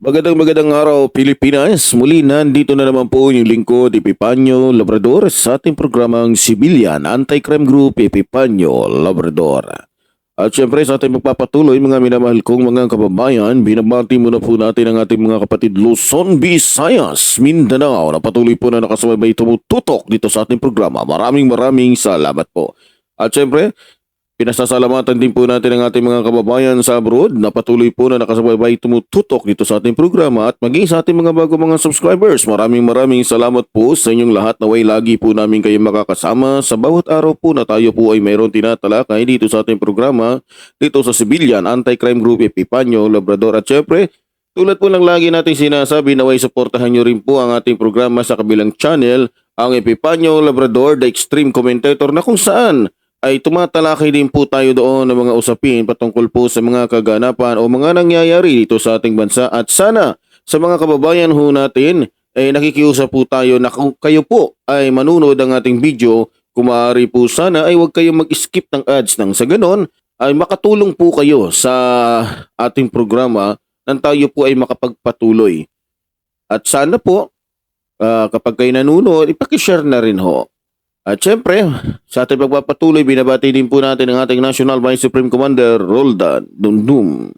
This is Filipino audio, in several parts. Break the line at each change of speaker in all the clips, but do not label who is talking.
Magandang magandang araw Pilipinas. Muli nandito na naman po yung lingkod Epipanyo Labrador sa ating programang Civilian Anti-Crime Group Epipanyo Labrador. At syempre sa ating magpapatuloy mga minamahal kong mga kababayan, binabati muna po natin ang ating mga kapatid Luzon, Visayas, Mindanao na patuloy po na nakasubaybay tumututok dito sa ating programa. Maraming maraming salamat po. At syempre, Pinasasalamatan din po natin ang ating mga kababayan sa abroad na patuloy po na nakasubaybay tumututok dito sa ating programa at maging sa ating mga bago mga subscribers. Maraming maraming salamat po sa inyong lahat na way lagi po namin kayo makakasama sa bawat araw po na tayo po ay mayroon tinatalakay dito sa ating programa dito sa Civilian Anti-Crime Group Epipanyo, Labrador at syempre tulad po ng lagi natin sinasabi na way suportahan nyo rin po ang ating programa sa kabilang channel ang Epipanyo Labrador, the Extreme Commentator na kung saan ay tumatalakay din po tayo doon ng mga usapin patungkol po sa mga kaganapan o mga nangyayari dito sa ating bansa at sana sa mga kababayan ho natin ay nakikiusap po tayo na kung kayo po ay manunod ang ating video kung maaari po sana ay huwag kayong mag-skip ng ads nang sa ganon ay makatulong po kayo sa ating programa nang tayo po ay makapagpatuloy. At sana po ah, kapag kayo nanunod, ipakishare na rin ho. At syempre, sa ating pagpapatuloy, binabati din po natin ang ating National Vice Supreme Commander, Roldan Dumdum.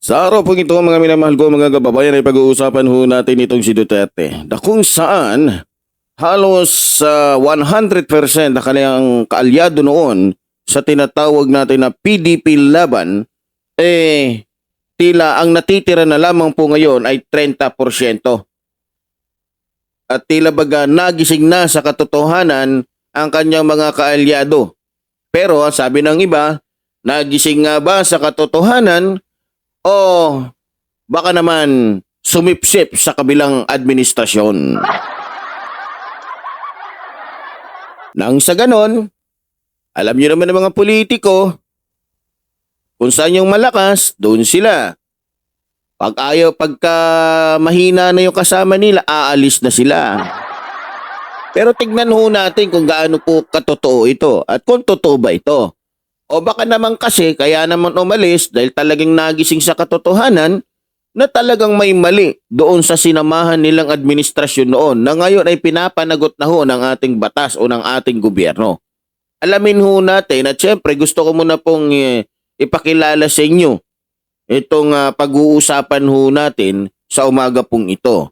Sa araw po ito, mga minamahal ko, mga kababayan, ay pag-uusapan ho natin itong si Duterte. Na kung saan, halos sa 100% na kanyang kaalyado noon sa tinatawag natin na PDP laban, eh, tila ang natitira na lamang po ngayon ay 30% at tila baga nagising na sa katotohanan ang kanyang mga kaalyado. Pero sabi ng iba, nagising nga ba sa katotohanan o baka naman sumipsip sa kabilang administrasyon? Nang sa ganon, alam niyo naman ng mga politiko, kung saan yung malakas, doon sila. Pag ayaw, pagka mahina na yung kasama nila, aalis na sila. Pero tignan ho natin kung gaano po katotoo ito at kung totoo ba ito. O baka naman kasi kaya naman umalis dahil talagang nagising sa katotohanan na talagang may mali doon sa sinamahan nilang administrasyon noon na ngayon ay pinapanagot na ho ng ating batas o ng ating gobyerno. Alamin ho natin at syempre gusto ko muna pong eh, ipakilala sa inyo itong ah, pag-uusapan ho natin sa umaga pong ito.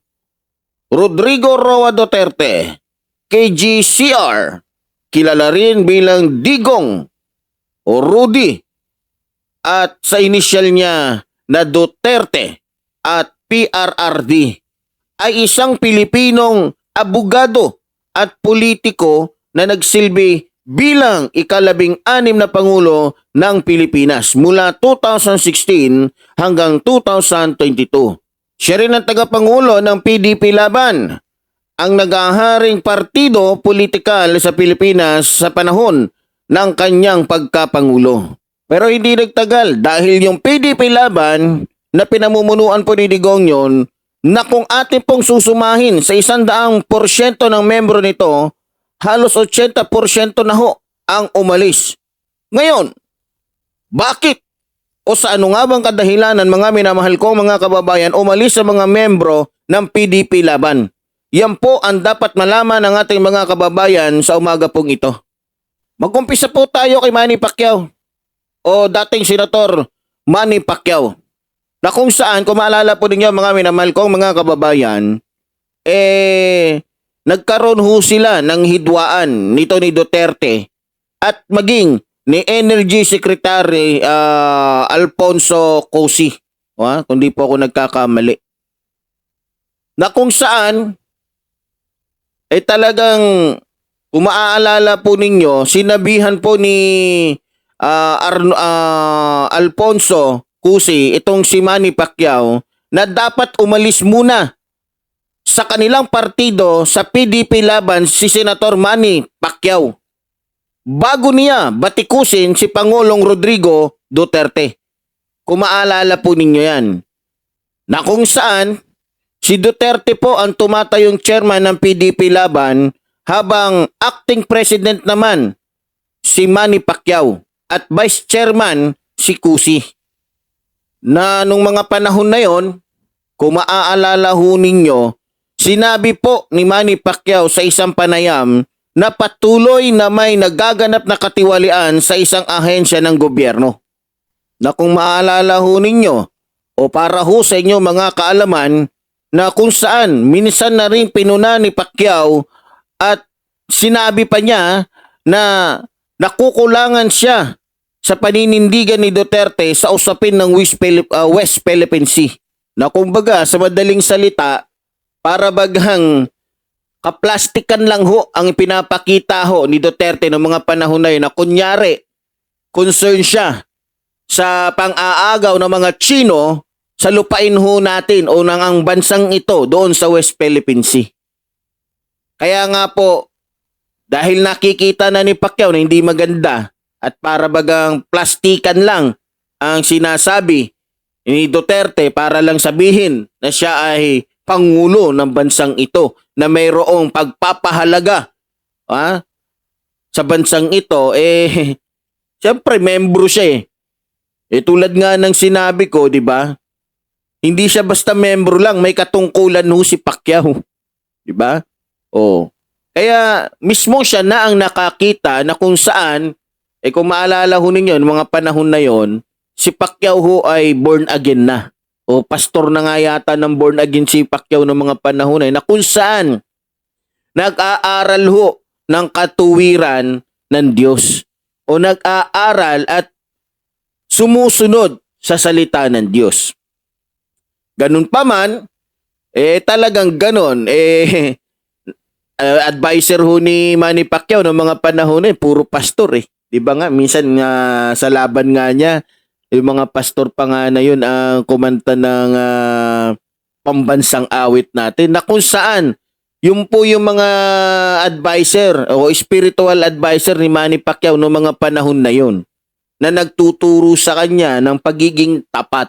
Rodrigo Roa Duterte, KGCR, kilala rin bilang Digong o Rudy at sa inisyal niya na Duterte at PRRD ay isang Pilipinong abogado at politiko na nagsilbi bilang ikalabing anim na Pangulo ng Pilipinas mula 2016 hanggang 2022. Siya rin ang tagapangulo ng PDP Laban, ang nagaharing partido politikal sa Pilipinas sa panahon ng kanyang pagkapangulo. Pero hindi nagtagal dahil yung PDP Laban na pinamumunuan po ni Digong yun na kung atin pong susumahin sa isang daang porsyento ng membro nito, halos 80% na ho ang umalis. Ngayon, bakit? O sa ano nga bang kadahilanan mga minamahal kong mga kababayan umalis sa mga membro ng PDP Laban? Yan po ang dapat malaman ng ating mga kababayan sa umaga pong ito. Mag-umpisa po tayo kay Manny Pacquiao o dating Senator Manny Pacquiao na kung saan, kung maalala po ninyo mga minamahal kong mga kababayan, eh, nagkaroon ho sila ng hidwaan nito ni Duterte at maging ni Energy Secretary ah, Alfonso Cosi. Ha? Kung di po ako nagkakamali. Na kung saan, eh talagang kung maaalala po ninyo, sinabihan po ni ah, Arno- ah, Alfonso Cusi, itong si Manny Pacquiao, na dapat umalis muna sa kanilang partido sa PDP laban si Senator Manny Pacquiao. Bago niya batikusin si Pangulong Rodrigo Duterte. Kung maalala po ninyo yan. Na kung saan si Duterte po ang tumatayong chairman ng PDP laban habang acting president naman si Manny Pacquiao at vice chairman si Kusi. Na nung mga panahon na yon, kung maaalala ho ninyo, sinabi po ni Manny Pacquiao sa isang panayam na patuloy na may nagaganap na katiwalian sa isang ahensya ng gobyerno. Na kung maalala ho ninyo, o para ho sa inyo mga kaalaman, na kung saan minsan na rin pinuna ni Pacquiao at sinabi pa niya na nakukulangan siya sa paninindigan ni Duterte sa usapin ng West, West Philippine Sea. Na kumbaga sa madaling salita, para baghang kaplastikan lang ho ang pinapakita ho ni Duterte ng mga panahon na yun na kunyari concern siya sa pang-aagaw ng mga Chino sa lupain ho natin o ng ang bansang ito doon sa West Philippine Sea. Kaya nga po, dahil nakikita na ni Pacquiao na hindi maganda at para bagang plastikan lang ang sinasabi ni Duterte para lang sabihin na siya ay pangulo ng bansang ito na mayroong pagpapahalaga ha, sa bansang ito eh siyempre membro siya eh. Eh tulad nga ng sinabi ko, 'di ba? Hindi siya basta membro lang, may katungkulan ho si Pacquiao. 'Di ba? Oh. Kaya mismo siya na ang nakakita na kung saan eh kung maalala ho ninyo, mga panahon na yon, si Pacquiao ho ay born again na. O pastor na nga yata ng born again si Pacquiao ng mga panahon na yun, na kung saan nag-aaral ho ng katuwiran ng Diyos. O nag-aaral at sumusunod sa salita ng Diyos. Ganun pa man, eh talagang ganon, eh uh, advisor ho ni Manny Pacquiao ng mga panahon eh, puro pastor eh. Di ba nga, minsan nga sa laban nga niya, yung mga pastor pa nga na yun ang kumanta ng ah, pambansang awit natin na kung saan yung po yung mga advisor o spiritual advisor ni Manny Pacquiao noong mga panahon na yun na nagtuturo sa kanya ng pagiging tapat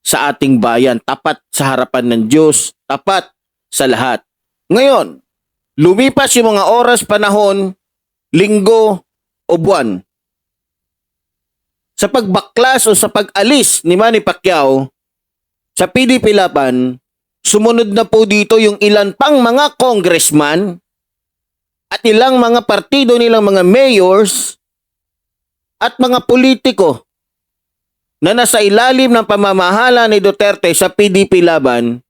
sa ating bayan, tapat sa harapan ng Diyos, tapat sa lahat. Ngayon, lumipas yung mga oras, panahon, linggo o buwan. Sa pagbaklas o sa pag-alis ni Manny Pacquiao sa PDP Laban, sumunod na po dito yung ilan pang mga congressman at ilang mga partido nilang mga mayors at mga politiko na nasa ilalim ng pamamahala ni Duterte sa PDP Laban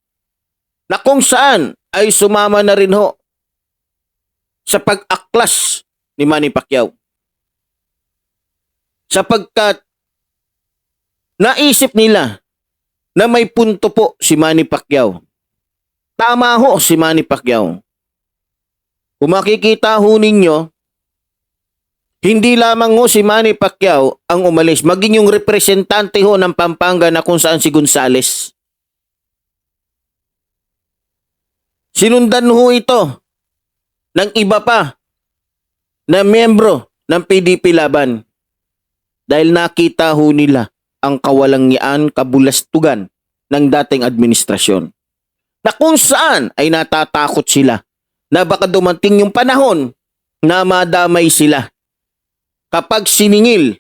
na kung saan ay sumama na rin ho sa pag-aklas ni Manny Pacquiao. Sapagkat naisip nila na may punto po si Manny Pacquiao. Tama ho si Manny Pacquiao. Kung makikita ho ninyo, hindi lamang ho si Manny Pacquiao ang umalis, maging yung representante ho ng Pampanga na kung saan si Gonzales. Sinundan ho ito ng iba pa na miyembro ng PDP Laban dahil nakita ho nila ang kawalangian kabulastugan ng dating administrasyon. Na kung saan ay natatakot sila na baka dumating yung panahon na madamay sila kapag siningil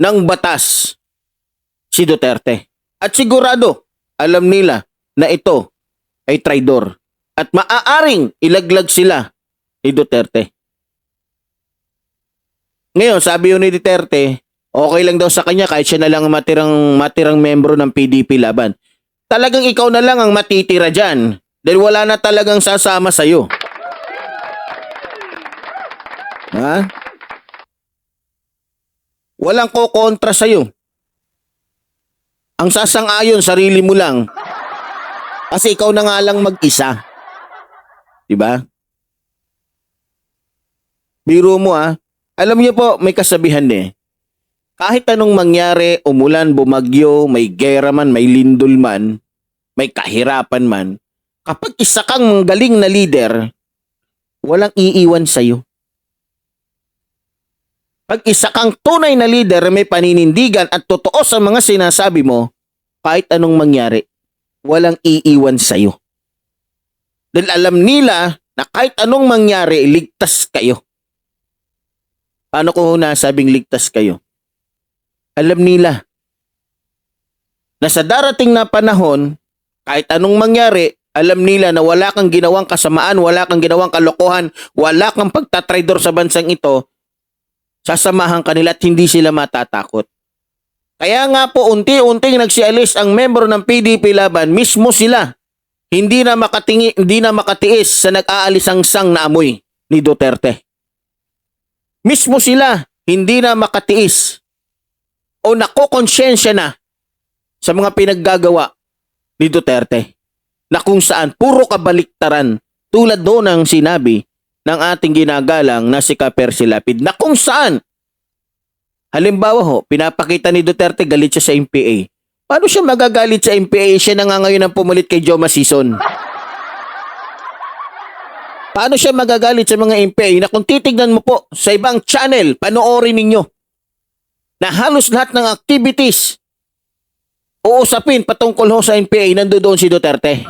ng batas si Duterte. At sigurado, alam nila na ito ay traidor at maaaring ilaglag sila ni Duterte. Ngayon, sabi yun ni Duterte, okay lang daw sa kanya kahit siya na lang ang matirang, matirang membro ng PDP laban. Talagang ikaw na lang ang matitira dyan dahil wala na talagang sasama sa'yo. Ha? Walang kokontra sa'yo. Ang sasang-ayon, sarili mo lang. Kasi ikaw na nga lang mag-isa. Diba? Biro mo ah. Alam niyo po, may kasabihan eh. Kahit anong mangyari, umulan, bumagyo, may gera man, may lindol man, may kahirapan man, kapag isa kang galing na leader, walang iiwan sa'yo. Pag isa kang tunay na leader, may paninindigan at totoo sa mga sinasabi mo, kahit anong mangyari, walang iiwan sa'yo. Dahil alam nila na kahit anong mangyari, ligtas kayo. Paano ko nasabing ligtas kayo? Alam nila na sa darating na panahon, kahit anong mangyari, alam nila na wala kang ginawang kasamaan, wala kang ginawang kalokohan, wala kang pagtatraidor sa bansang ito, sasamahan kanila at hindi sila matatakot. Kaya nga po unti-unting nagsialis ang membro ng PDP laban, mismo sila. Hindi na makatingi, hindi na makatiis sa nag-aalisang sang na amoy ni Duterte. Mismo sila, hindi na makatiis o nakokonsensya na sa mga pinaggagawa ni Duterte na kung saan puro kabaliktaran tulad doon ang sinabi ng ating ginagalang na si Kapersi Lapid na kung saan halimbawa ho, pinapakita ni Duterte galit siya sa MPA. Paano siya magagalit sa MPA? Siya na nga ngayon ang pumalit kay Joma Sison. Paano siya magagalit sa mga MPA na kung titignan mo po sa ibang channel, panoorin ninyo na halos lahat ng activities uusapin patungkol ho sa NPA, nandoon si Duterte.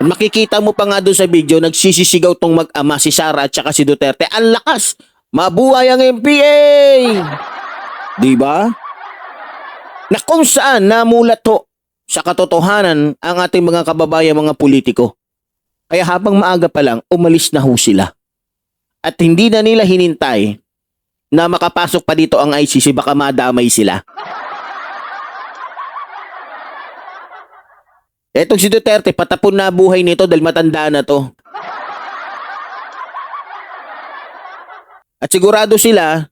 Makikita mo pa nga doon sa video, nagsisisigaw tong mag-ama si Sara at saka si Duterte. Ang lakas! Mabuhay ang MPA! Di ba? Na kung saan namulat ho sa katotohanan ang ating mga kababayan mga politiko. Kaya habang maaga pa lang, umalis na ho sila. At hindi na nila hinintay na makapasok pa dito ang ICC baka madamay sila. Etong si Duterte, patapon na buhay nito dahil matanda na to. At sigurado sila,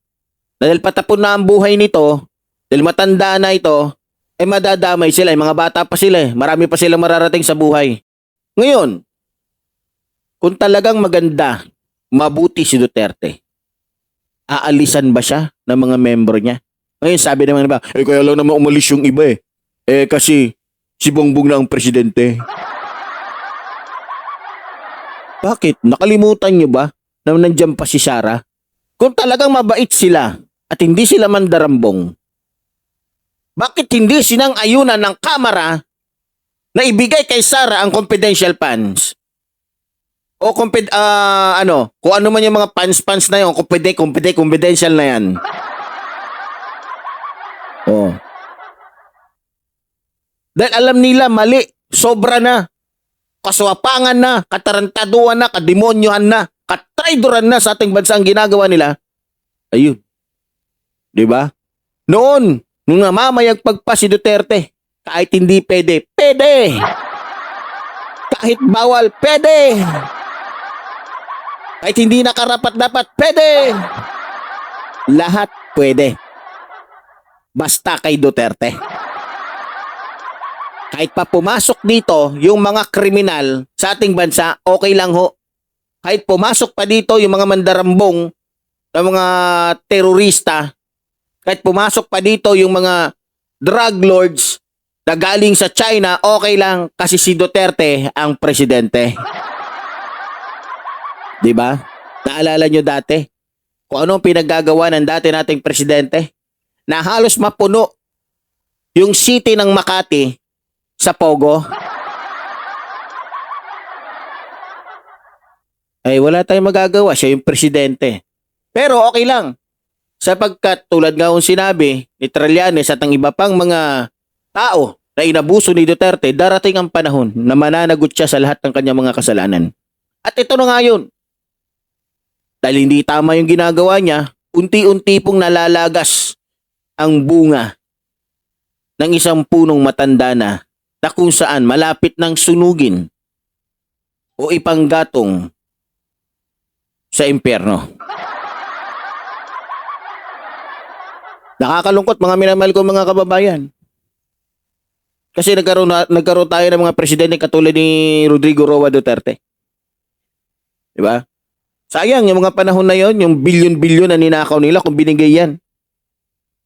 na dahil patapon na ang buhay nito, dahil matanda na ito, eh madadamay sila, eh, mga bata pa sila eh. Marami pa silang mararating sa buhay. Ngayon, kung talagang maganda, mabuti si Duterte, aalisan ba siya ng mga membro niya? Ngayon sabi naman ba, eh kaya lang naman umalis yung iba eh. Eh kasi si Bongbong na ang presidente. Bakit? Nakalimutan niyo ba na nandiyan pa si Sara? Kung talagang mabait sila at hindi sila mandarambong, bakit hindi sinang ayunan ng kamera na ibigay kay Sara ang confidential funds? O confid, ah, ano, kung ano man yung mga pans-pans na yun, confide, confide, confidential na yan. Oh. Dahil alam nila mali, sobra na. Kaswapangan na, katarantaduan na, kademonyohan na, katraidoran na sa ating bansa ang ginagawa nila. Ayun. 'Di ba? Noon, nung namamayagpag pa si Duterte, kahit hindi pwede, pwede. Kahit bawal, pwede. Kahit hindi nakarapat dapat, pwede. Lahat pwede. Basta kay Duterte. Kahit pa pumasok dito yung mga kriminal sa ating bansa, okay lang ho. Kahit pumasok pa dito yung mga mandarambong na mga terorista, kahit pumasok pa dito yung mga drug lords na galing sa China, okay lang kasi si Duterte ang presidente. 'Di ba? Naalala nyo dati kung ano ang pinaggagawa ng dati nating presidente na halos mapuno yung city ng Makati sa Pogo. Ay wala tayong magagawa, siya yung presidente. Pero okay lang. Sapagkat tulad nga kong sinabi ni Trillanes at ang iba pang mga tao na inabuso ni Duterte, darating ang panahon na mananagot siya sa lahat ng kanyang mga kasalanan. At ito na nga yun. Dahil hindi tama yung ginagawa niya, unti-unti pong nalalagas ang bunga ng isang punong matanda na na kung saan malapit ng sunugin o ipanggatong sa impyerno. Nakakalungkot mga minamahal ko mga kababayan. Kasi nagkaroon, na, nagkaroon tayo ng mga presidente katulad ni Rodrigo Roa Duterte. Di ba? Sayang yung mga panahon na yon, yung bilyon-bilyon na ninakaw nila kung binigay yan.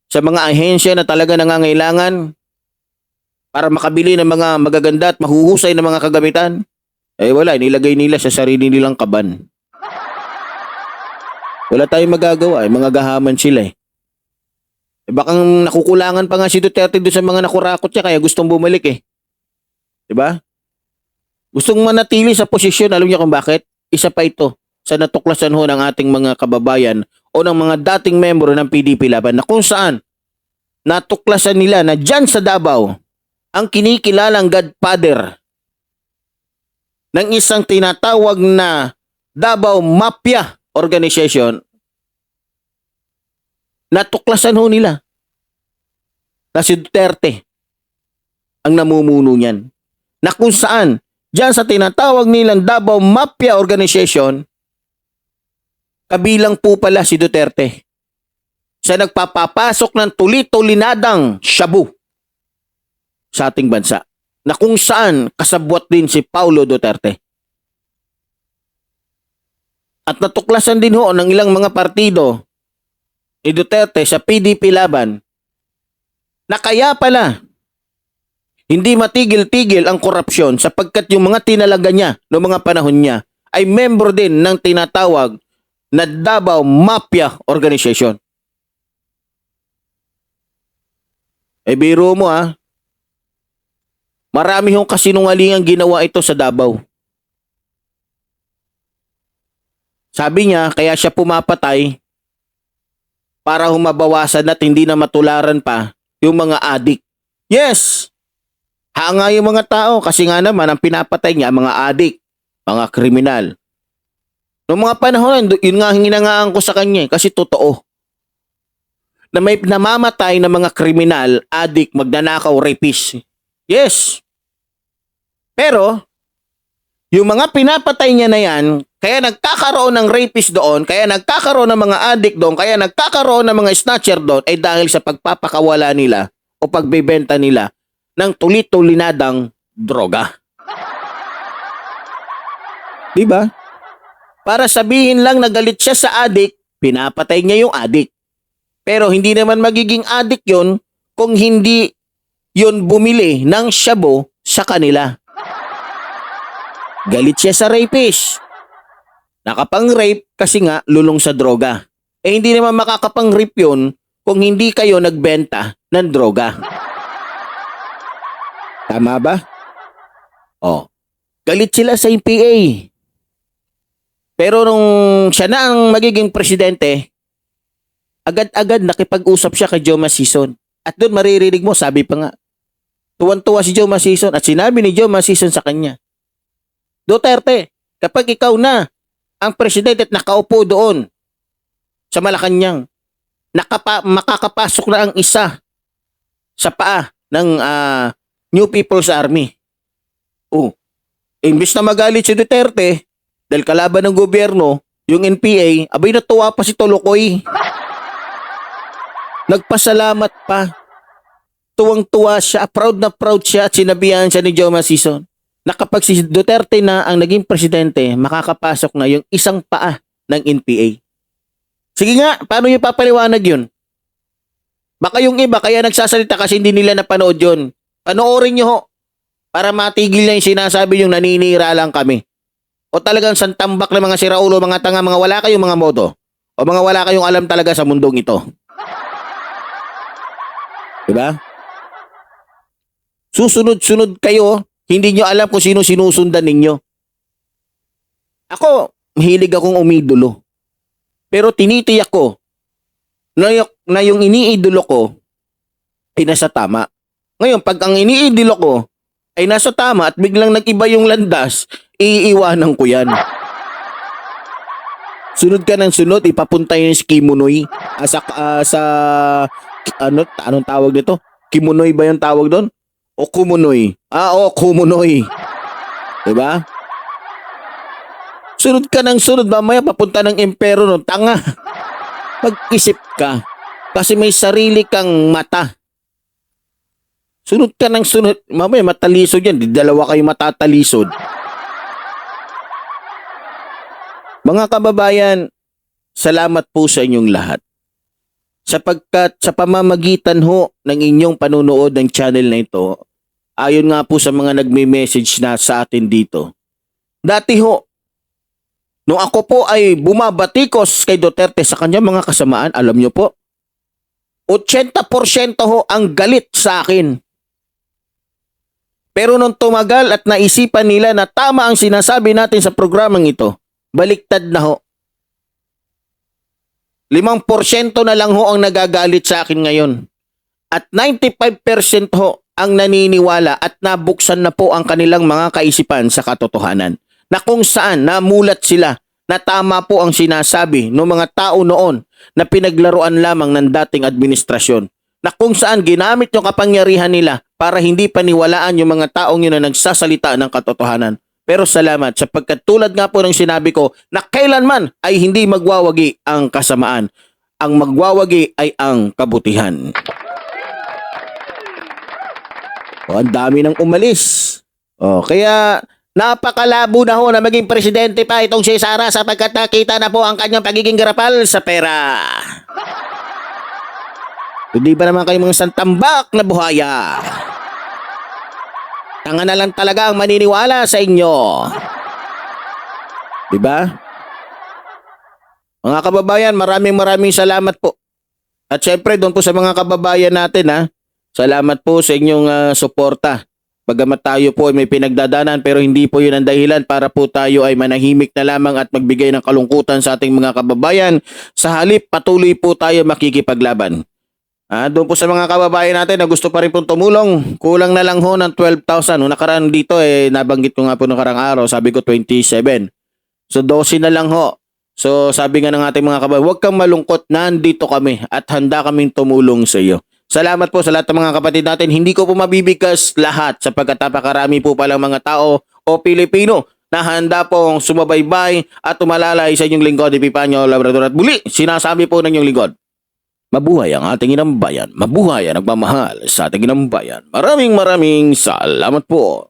Sa mga ahensya na talaga nangangailangan, para makabili ng mga magaganda at mahuhusay na mga kagamitan. Eh wala, nilagay nila sa sarili nilang kaban. Wala tayong magagawa, eh, mga gahaman sila eh. Eh bakang nakukulangan pa nga si Duterte doon sa mga nakurakot niya kaya gustong bumalik eh. 'Di ba? Gustong manatili sa posisyon, alam niyo kung bakit? Isa pa ito sa natuklasan ho ng ating mga kababayan o ng mga dating membro ng PDP Laban na kung saan natuklasan nila na dyan sa Davao ang kinikilalang godfather ng isang tinatawag na Davao Mafia Organization natuklasan ho nila na si Duterte ang namumuno niyan. Na kung saan, dyan sa tinatawag nilang Davao Mafia Organization, kabilang po pala si Duterte sa nagpapapasok ng tulit-tulinadang shabu sa ating bansa na kung saan kasabwat din si Paulo Duterte. At natuklasan din ho ng ilang mga partido ni Duterte sa PDP laban na kaya pala hindi matigil-tigil ang korupsyon sapagkat yung mga tinalaga niya noong mga panahon niya ay membro din ng tinatawag na Davao Mafia Organization. Eh biro mo ah, marami hong kasinungalingang ginawa ito sa Davao. Sabi niya, kaya siya pumapatay para humabawasan at hindi na matularan pa yung mga adik. Yes! Hanga yung mga tao kasi nga naman ang pinapatay niya mga adik, mga kriminal. Noong mga panahon, yun nga ang hinangaan ko sa kanya eh, kasi totoo. Na may namamatay na mga kriminal, adik, magnanakaw, rapist. Yes! Pero, yung mga pinapatay niya na yan, kaya nagkakaroon ng rapist doon, kaya nagkakaroon ng mga addict doon, kaya nagkakaroon ng mga snatcher doon ay dahil sa pagpapakawala nila o pagbebenta nila ng tulit-tulinadang droga. Di ba? Para sabihin lang na galit siya sa addict, pinapatay niya yung addict. Pero hindi naman magiging addict yon kung hindi yon bumili ng shabu sa kanila. Galit siya sa rapist. Nakapang-rape kasi nga lulong sa droga. Eh hindi naman makakapang-rape yun kung hindi kayo nagbenta ng droga. Tama ba? Oh. Galit sila sa NPA. Pero nung siya na ang magiging presidente, agad-agad nakipag-usap siya kay Joma Sison. At doon maririnig mo, sabi pa nga, tuwan-tuwa si Joma Sison at sinabi ni Joma Sison sa kanya, Duterte, kapag ikaw na ang presidente at nakaupo doon sa Malacanang, nakapa, makakapasok na ang isa sa paa ng ah, New People's Army. Oh, imbis na magalit si Duterte dahil kalaban ng gobyerno, yung NPA, abay natuwa pa si Tolokoy. Nagpasalamat pa. Tuwang-tuwa siya, proud na proud siya at sinabihan siya ni Joma Sison na kapag si Duterte na ang naging presidente, makakapasok na yung isang paa ng NPA. Sige nga, paano yung papaliwanag yun? Baka yung iba kaya nagsasalita kasi hindi nila napanood yun. Panoorin nyo ho para matigil na yung sinasabi yung naninira lang kami. O talagang santambak na mga siraulo, mga tanga, mga wala kayong mga moto. O mga wala kayong alam talaga sa mundong ito. Diba? Susunod-sunod kayo hindi nyo alam kung sino sinusundan ninyo. Ako, mahilig akong umidolo. Pero tinitiyak ko na, y- na yung iniidolo ko ay nasa tama. Ngayon, pag ang iniidolo ko ay nasa tama at biglang nag-iba yung landas, iiwanan ko yan. Sunod ka ng sunod, ipapunta yun sa Kimunoy. Ah, sa, ah, sa, ano, anong tawag nito? Kimunoy ba yung tawag doon? O Kumunoy. Ah, o Kumunoy. Diba? Sunod ka ng sunod, mamaya papunta ng impero no. Tanga. Mag-isip ka. Kasi may sarili kang mata. Sunod ka ng sunod. Mamaya matalisod yan. Di dalawa kayo matatalisod. Mga kababayan, salamat po sa inyong lahat. Sapagkat sa pamamagitan ho ng inyong panunood ng channel na ito, ayon nga po sa mga nagme-message na sa atin dito. Dati ho, nung ako po ay bumabatikos kay Duterte sa kanyang mga kasamaan, alam nyo po, 80% ho ang galit sa akin. Pero nung tumagal at naisipan nila na tama ang sinasabi natin sa programang ito, baliktad na ho. Limang porsyento na lang ho ang nagagalit sa akin ngayon. At 95% ho ang naniniwala at nabuksan na po ang kanilang mga kaisipan sa katotohanan. Na kung saan namulat sila na tama po ang sinasabi ng mga tao noon na pinaglaruan lamang ng dating administrasyon. Na kung saan ginamit yung kapangyarihan nila para hindi paniwalaan yung mga taong yun na nagsasalita ng katotohanan. Pero salamat sapagkat tulad nga po ng sinabi ko na kailanman ay hindi magwawagi ang kasamaan. Ang magwawagi ay ang kabutihan. O, ang dami nang umalis. O, kaya napakalabo na ho na maging presidente pa itong si Sara sapagkat nakita na po ang kanyang pagiging garapal sa pera. Hindi ba naman kayo mga santambak na buhaya? Tanga na lang talaga ang maniniwala sa inyo. Di ba? Mga kababayan, maraming maraming salamat po. At syempre, doon po sa mga kababayan natin, ha, salamat po sa inyong ah, suporta. Bagamat tayo po ay may pinagdadanan pero hindi po yun ang dahilan para po tayo ay manahimik na lamang at magbigay ng kalungkutan sa ating mga kababayan. Sa halip, patuloy po tayo makikipaglaban. Ah, doon po sa mga kababayan natin na gusto pa rin pong tumulong, kulang na lang ho ng 12,000. Nung nakaraan dito, eh, nabanggit ko nga po nung karang araw, sabi ko 27. So 12 na lang ho. So sabi nga ng ating mga kababayan, huwag kang malungkot, nandito kami at handa kaming tumulong sa iyo. Salamat po sa lahat ng mga kapatid natin. Hindi ko po mabibigkas lahat sapagkat napakarami po palang mga tao o Pilipino na handa pong sumabaybay at tumalalay sa inyong lingkod, Epipanyo Labrador at muli, sinasabi po ng inyong lingkod. Mabuhay ang ating inang bayan. Mabuhay ang nagmamahal sa ating inang bayan. Maraming maraming salamat po.